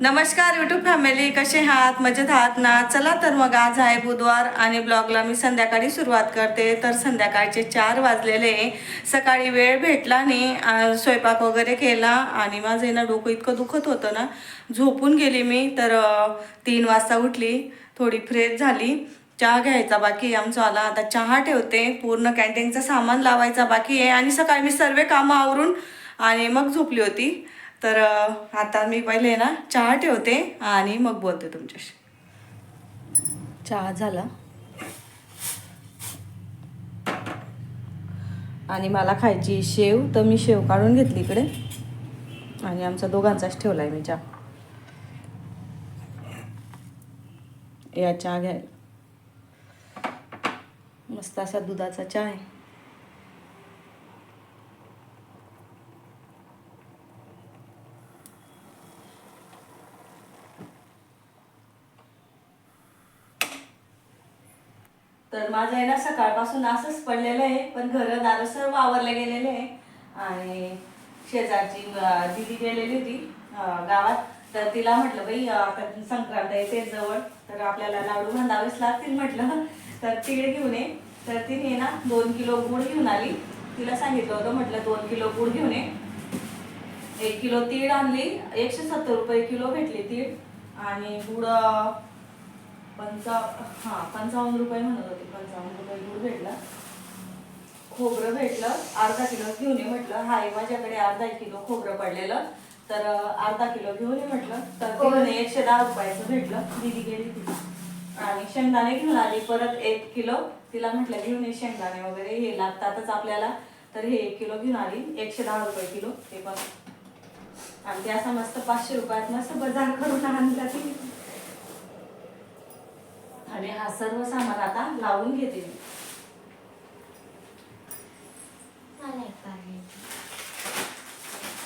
नमस्कार YouTube family कसे आहात? मजेत आहात ना? चला तर मग आज आहे बुधवार आणि ब्लॉगला मी संध्याकाळी सुरुवात करते. तर संध्याकाळचे चार वाजलेले आहे. सकाळी वेळ भेटला नाही. स्वयंपाक वगैरे केला आणि माझं ना डोकं इतकं दुखत होतं ना. झोपून गेली मी तर तीन वाजता उठली. थोडी फ्रेश झाली. चहा घ्यायचा बाकी आमचा आला. आता चहा ठेवते. पूर्ण कॅन्टीनचं सामान लावायचा बाकी आहे. आणि सकाळी मी सर्व कामं आवरून आणि मग झोपली होती. तर आता मी पहिले ना चहा ठेवते आणि मग बोलते तुमच्याशी. चहा झाला. आणि मला खायची शेव तर मी शेव काढून घेतली इकडे. आणि आमचा दोघांचाच ठेवला आहे मी चहा. या चहा घ्याय मस्त असा दुधाचा चहा आहे. तर माझं आहे ना सकाळपासून असंच पडलेलं आहे पण घर दार सर्व आवरले गेलेले आहे. आणि शेजारची दिदी गेलेली होती गावात. तर तिला म्हटलं बाई अं, आता संक्रांत येते जवळ. तर आपल्याला लाडू बांधावेच लागतील म्हटलं. तर तिकडे घेऊन ये. तर तिने ना दोन किलो गुळ घेऊन आली. तिला सांगितलं होतं म्हटलं दोन किलो गुळ घेऊन ये. एक किलो तीळ आणली एकशे सत्तर रुपये किलो भेटली तीळ. आणि गुळ अं, पंचा हा पंचावन्न रुपये म्हणत होते पंचावन्न रुपये गुळ भेटला. खोबरं भेटलं अर्धा किलो घेऊन ये म्हटलं. हाय माझ्याकडे अर्धा किलो खोबरं पडलेलं. तर अर्धा किलो घेऊन ये म्हटलं. तर म्हणे एकशे दहा रुपयाचं भेटलं. दिदी गेली ती आणि शेंगदाणे घेऊन आली. परत एक किलो. तिला म्हटलं घेऊन ये शेंगदाणे वगैरे. हे लागतातच आपल्याला. तर हे एक किलो घेऊन आली. एकशे दहा रुपये किलो. ते पण आणि ते असं मस्त पाचशे रुपयात मस्त बाजार करून आणला ती. आणि हा सर्व सामान आता लावून घेते मी.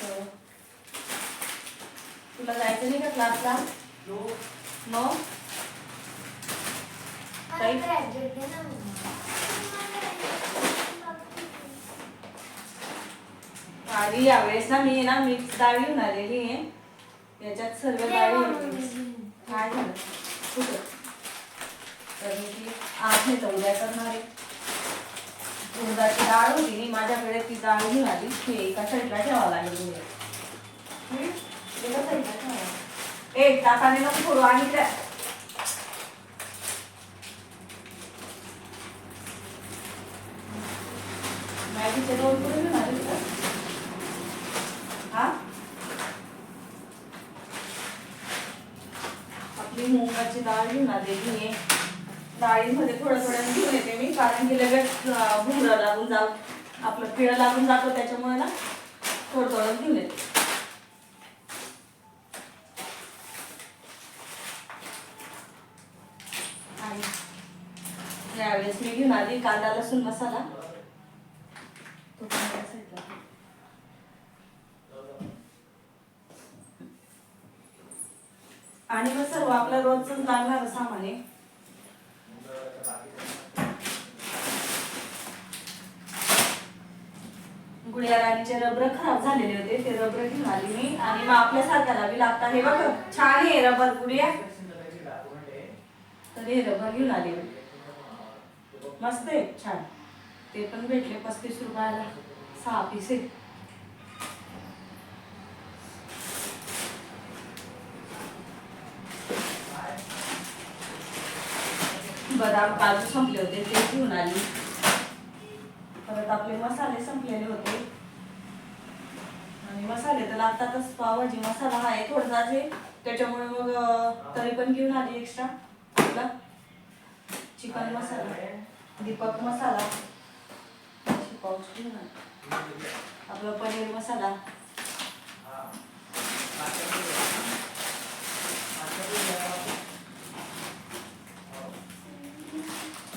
तर तुला जायचं नाही का क्लासला? मग? काही? आणि यावेळेस ना मी ना मिक्स डाळ घेऊन आलेली आहे. याच्यात सर्व डाळी. काय झालं? कुठं? तर मी ती आज नाही तर उद्या करणार. आहे उडदाची डाळ होती नी माझ्याकडे ती डाळ घेऊन आली. ती एका साईडला ठेवावं लागेल तुम्ही एका साईडला ठेवा ए तापाने नको फोडू आणि त्या मॅगीचे दोन पुढे घेऊन हा? आपली मुगाची डाळ घेऊन आलेली आहे. डाळीमध्ये थोडं थोडं घेऊन येते मी कारण की लगेच भुंगरं लागून जा आपलं पिळं लागून जातो त्याच्यामुळे ना थोडं थोडं घेऊन येते. आणि यावेळेस मी घेऊन आली कांदा लसूण मसाला. तो आणि मग सर्व आपला रोजच लागणार सामान आहे. गुडिया राणीचे रबर खराब झालेले होते ते रबर घेऊन आली मी. आणि मग आपल्या सारख्याला बी लागतात हे बघ छान आहे रबर गुडिया तर हे रबर घेऊन आली मस्त आहे छान. ते पण भेटले पस्तीस रुपयाला. सहा पीस आहे. बदाम काजू संपले होते ते घेऊन आली परत आपले मसाले संपलेले होते. आणि मसाले तर लागतातच पावभाजी मसाला हा आहे थोडासा आहे. त्याच्यामुळे मग तरी पण घेऊन आली एक्स्ट्रा आपला चिकन मसाला. दीपक मसाला. अशी घेऊन आली. आपला पनीर मसाला.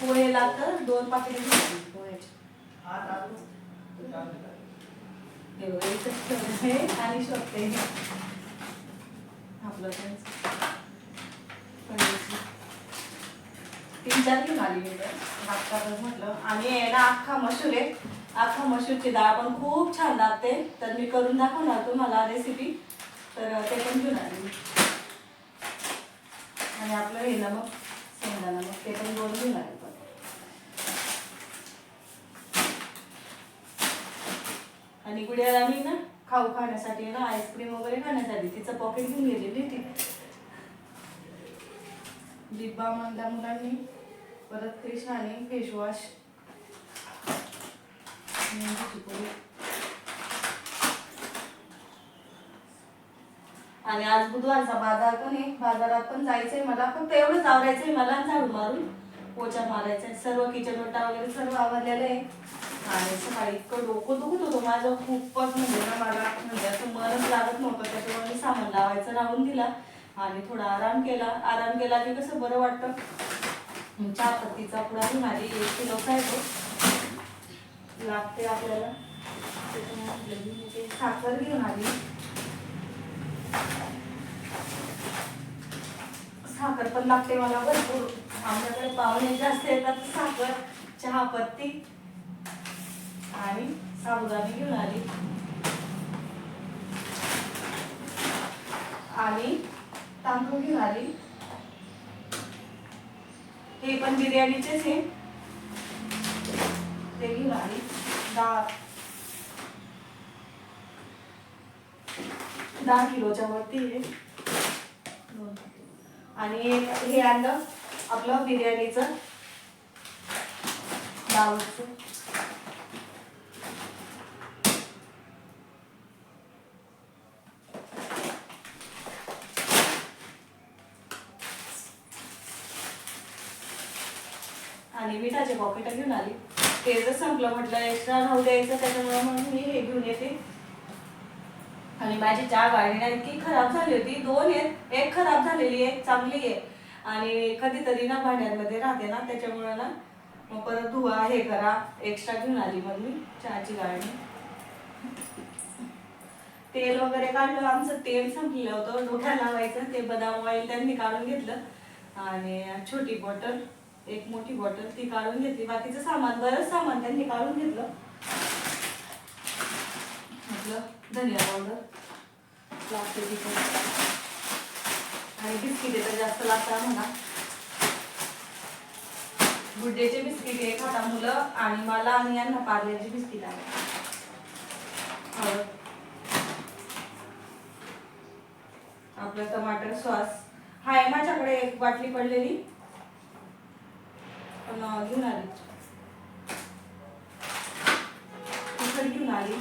पोहे लागतं दोन पाकिटे घेतली आहे आणि शोधते. आपलं पण. तीन चार घेऊन आली मी म्हटलं. आणि आहे ना अख्खा मसूर आहे. अख्खा मसूरची डाळ पण खूप छान लागते. तर मी करून दाखवणार तुम्हाला रेसिपी तर ते पण घेऊन आली आणि आपलं हे ना मग शेंगदा मग ते पण दोन घेऊन आले पण आणि गुडियाला मी ना खाऊ खाण्यासाठी ना आईस्क्रीम वगैरे खाण्यासाठी तिचं पॉकेट घेऊन गेलेली ती लिप बाम आणला मुलांनी परत कृष्णाने फेसवॉश मेहंदीची आणि आज बुधवारचा बाजार पण आहे? बाजारात पण जायचंय मला. फक्त एवढंच आवरायचंय मला झाडू मारून. पोचा मारायचा सर्व किचन वट्टा वगैरे सर्व आवरलेलं आहे. आणि मला इतकं डोकं दुखत होतं. माझं खूपच म्हणजे ना मला म्हणजे असं मनच लागत नव्हतं. त्याच्यामुळे मी सामान लावायचं राहून दिला आणि थोडा आराम केला. आराम केला की कसं बरं वाटतं. चहा पत्तीचा पुडा घेऊन एक किलो आहे तो लागते आपल्याला. साखर घेऊन आली. साखर पण लागते मला भरपूर. आमच्याकडे पाहुणे जास्त येतात तर साखर चहा पत्ती. आणि साबुदाणे घेऊन आली. आणि तांदूळ घेऊन आली. हे पण बिर्याणीचेच आहे ते घेऊन आली. डाळ. दहा किलोच्या वरती आहे. आणि हे आणलं आपलं बिर्याणीचं. डाळचं. आणि मिठाचे पॉकेट घेऊन आली. ते जर संपलं म्हटलं एक्स्ट्रा राहू द्यायचं त्याच्यामुळे म्हणून मी हे घेऊन येते. आणि माझी चहा गाडी आणखी इतकी खराब झाली होती. दोन आहेत. एक खराब झालेली आहे चांगली आहे. आणि कधीतरी ना भांड्यांमध्ये राहते ना त्याच्यामुळे ना मग परत धुवा हे करा. एक्स्ट्रा घेऊन आली मग मी चहाची गाडी तेल वगैरे काढलं. आमचं तेल संपलेलं होतं. डोक्याला लावायचं. ते बदाम ऑइल त्यांनी काढून घेतलं. आणि छोटी बॉटल एक मोठी बॉटल ती काढून घेतली. बाकीचं सामान बरंच सामान त्यांनी काढून घेतलं. म्हटलं धनिया पावडर लागते आणि बिस्किटे तर जास्त लागतात म्हणा. गुड्डेचे बिस्किट एक खाता मुलं आणि मला आणि यांना पार्लेची बिस्किट आहे आपलं टमाटर सॉस. हाय माझ्याकडे एक बाटली पडलेली. घेऊन आली. तिखट घेऊन आली.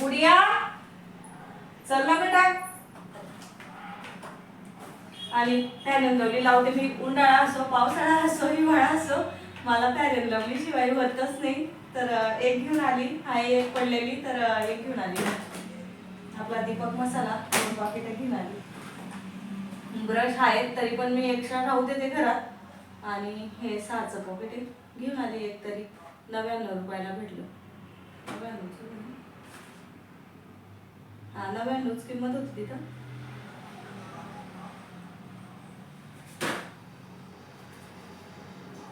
गुडिया चल ना बेटा. आणि पॅरेन लवली. लावते मी. उन्हाळा असो पावसाळा असो हिवाळा असो मला पॅरेन लवली. शिवाय होतच नाही. तर एक घेऊन आली. हाय एक पडलेली. तर एक घेऊन आली. आपला दीपक मसाला. दोन पाकिटं घेऊन आली. ब्रश आहेत तरी पण मी एक्स्ट्रा राहू देते घरात. आणि हे सहाचं पॉकेट घेऊन आली एक तरी. नव्याण्णव रुपयाला भेटलं. नव्याण्णवच हा नव्याण्णवच किंमत होती तिथं.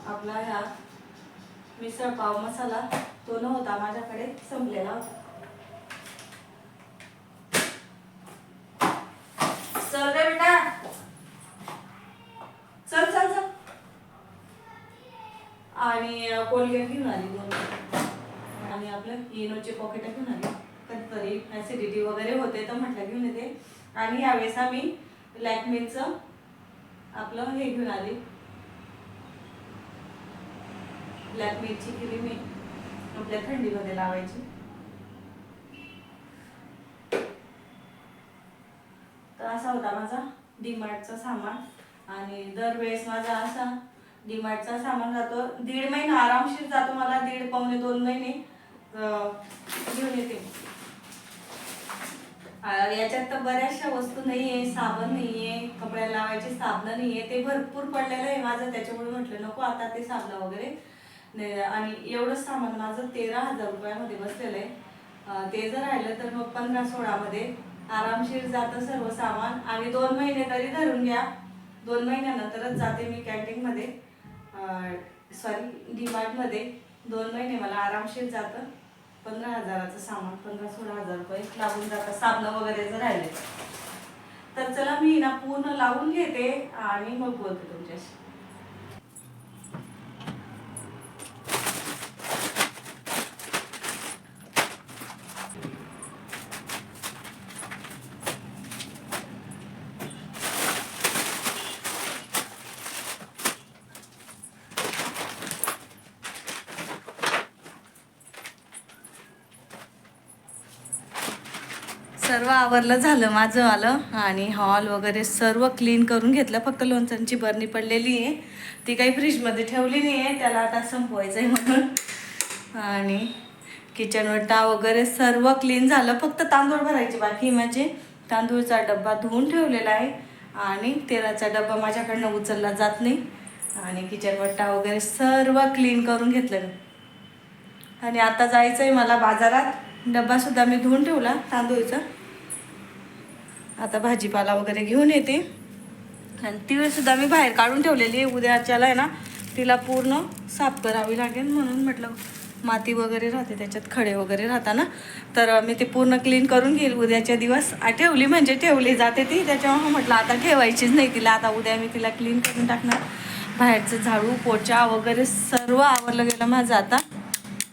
आपला ह्या मिसळ पाव मसाला तो नव्हता माझ्याकडे संपलेला होता. चल रे बेटा. चल चल चल. आणि कोलगेट घेऊन आली दोन. आणि आपलं इनोचे पॉकेट घेऊन आली. कधीतरी ऍसिडिटी वगैरे होते तर म्हटलं घेऊन येते. आणि यावेळेस आम्ही लॅकमेचं आपलं हे घेऊन आली. ब्लॅक मिरची केली मी. आपल्या थंडीमध्ये लावायची. तर असा होता माझा डीमार्टचा सामान. आणि दरवेळेस माझा असा डीमार्टचा सामान जातो दीड महिना आरामशीर जातो मला. दीड पावणे दोन महिने घेऊन येते. याच्यात तर बऱ्याचशा वस्तू नाहीये साबण नाहीये कपड्याला लावायचे साबण नाहीये. ते भरपूर पडलेलं आहे माझं. त्याच्यामुळे म्हटलं नको आता ते साबण वगैरे. आणि एवढंच सामान माझं तेरा हजार रुपयामध्ये बसलेलं आहे. ते जर राहिलं तर मग पंधरा सोळामध्ये आरामशीर जातं सर्व सामान. आणि दोन महिने तरी धरून घ्या. दोन महिन्यानंतरच जाते मी कॅन्टीनमध्ये. सॉरी डीमार्टमध्ये. दोन महिने मला आरामशीर जातं. पंधरा हजाराचं सामान पंधरा सोळा हजार रुपये लागून जातं. साबणं वगैरे जर राहिले तर चला मी ना पूर्ण लावून घेते आणि मग बोलते तुमच्याशी. सर्व आवरलं झालं माझं आलं. आणि हॉल वगैरे सर्व क्लीन करून घेतलं. फक्त लोणचांची बरणी पडलेली आहे. ती काही फ्रीजमध्ये ठेवली नाही आहे त्याला आता संपवायचं आहे म्हणून. आणि किचन वगैरे सर्व क्लीन झालं. फक्त तांदूळ भरायचे बाकी म्हणजे तांदूळचा डब्बा धुवून ठेवलेला आहे. आणि तेलाचा डब्बा माझ्याकडनं उचलला जात नाही. आणि किचन वट्टा वगैरे सर्व क्लीन करून घेतलं. आणि आता जायचं आहे मला बाजारात. डब्बासुद्धा मी धुवून ठेवला तांदूळचा. आता भाजीपाला वगैरे घेऊन येते. आणि तिळसुद्धा मी बाहेर काढून ठेवलेली आहे. उद्याच्याला आहे ना तिला पूर्ण साफ करावी लागेल म्हणून म्हटलं माती वगैरे राहते त्याच्यात खडे वगैरे राहता ना तर मी ते पूर्ण क्लीन करून घेईल. उद्याच्या दिवस ठेवली म्हणजे ठेवली जाते ती. त्याच्यामुळे म्हटलं आता ठेवायचीच नाही तिला. आता उद्या मी तिला क्लीन करून टाकणार. बाहेरचं झाडू पोचा वगैरे सर्व आवरलं गेलं माझं आता.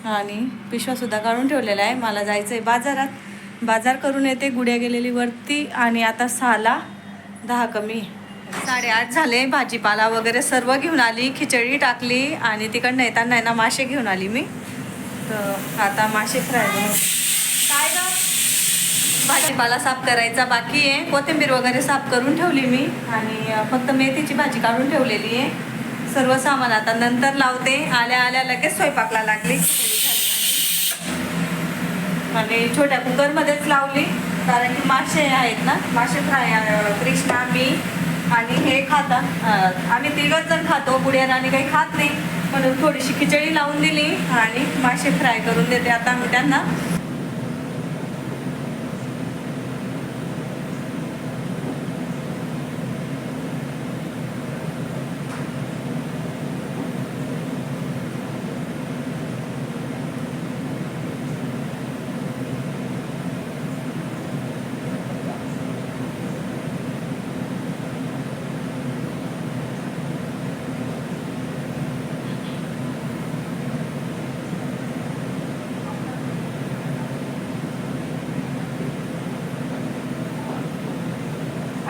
आणि पिशवासुद्धा काढून ठेवलेला आहे. मला जायचं आहे बाजारात. बाजार करून येते गुड्या गेलेली वरती आणि आता सहाला दहा कमी. साडेआठ झाले भाजीपाला वगैरे सर्व घेऊन आली खिचडी टाकली आणि तिकडनं येताना आहे ना मासे घेऊन आली मी. तर आता मासे फ्राय काय ग? भाजीपाला साफ करायचा बाकी आहे. कोथिंबीर वगैरे साफ करून ठेवली मी आणि फक्त मेथीची भाजी काढून ठेवलेली आहे. सर्व सामान आता नंतर लावते. आल्या आल्या लगेच स्वयंपाकला लागली. आणि छोट्या कुकरमध्येच लावली कारण की मासे आहेत ना मासे फ्राय कृष्णा मी आणि हे खातात आम्ही तिघच जण खातो गुडिया आणि काही खात नाही. म्हणून थोडीशी खिचडी लावून दिली आणि मासे फ्राय करून देते. आता आम्ही त्यांना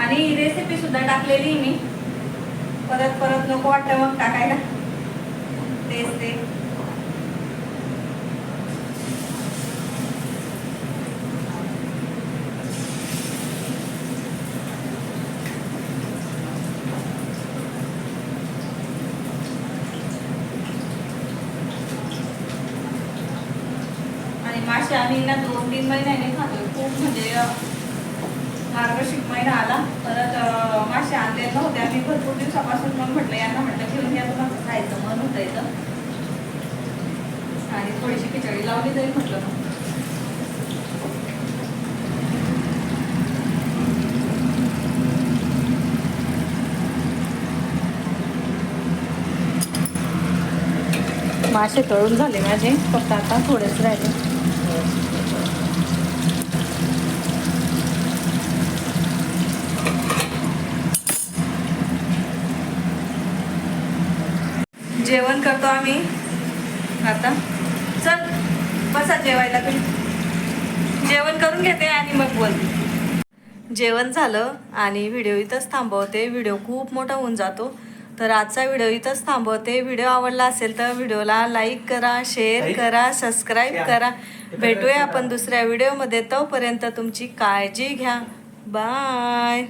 आणि रेसिपी सुद्धा टाकलेली मी. परत परत नको वाटतं मग टाकायला. तेच ते. आणि मासे आम्ही ना दोन तीन महिन्याने खातोय. खूप म्हणजे मार्गशीर्ष महिना आला. परत मासे आणलेले नव्हते आम्ही भरपूर दिवसापासून मग म्हटलं यांना म्हटलं घेऊन या तुम्हाला खायचं मन होतं येतं आणि थोडीशी खिचडी लावली तरी म्हटलं मग. मासे तळून झाले माझे. फक्त आता थोडेच राहिले. जेवण करतो आम्ही. आता. चल बसा जेवायला तुम्ही. जेवण करून घेते आणि मग बोलते जेवण झालं आणि व्हिडिओ इथंच थांबवते. व्हिडिओ खूप मोठा होऊन जातो. तर आजचा व्हिडिओ इथंच थांबवते. व्हिडिओ आवडला असेल तर व्हिडिओला लाईक करा शेअर. करा सबस्क्राईब. करा. भेटूया. आपण दुसऱ्या व्हिडिओमध्ये. तोपर्यंत तुमची काळजी घ्या. बाय.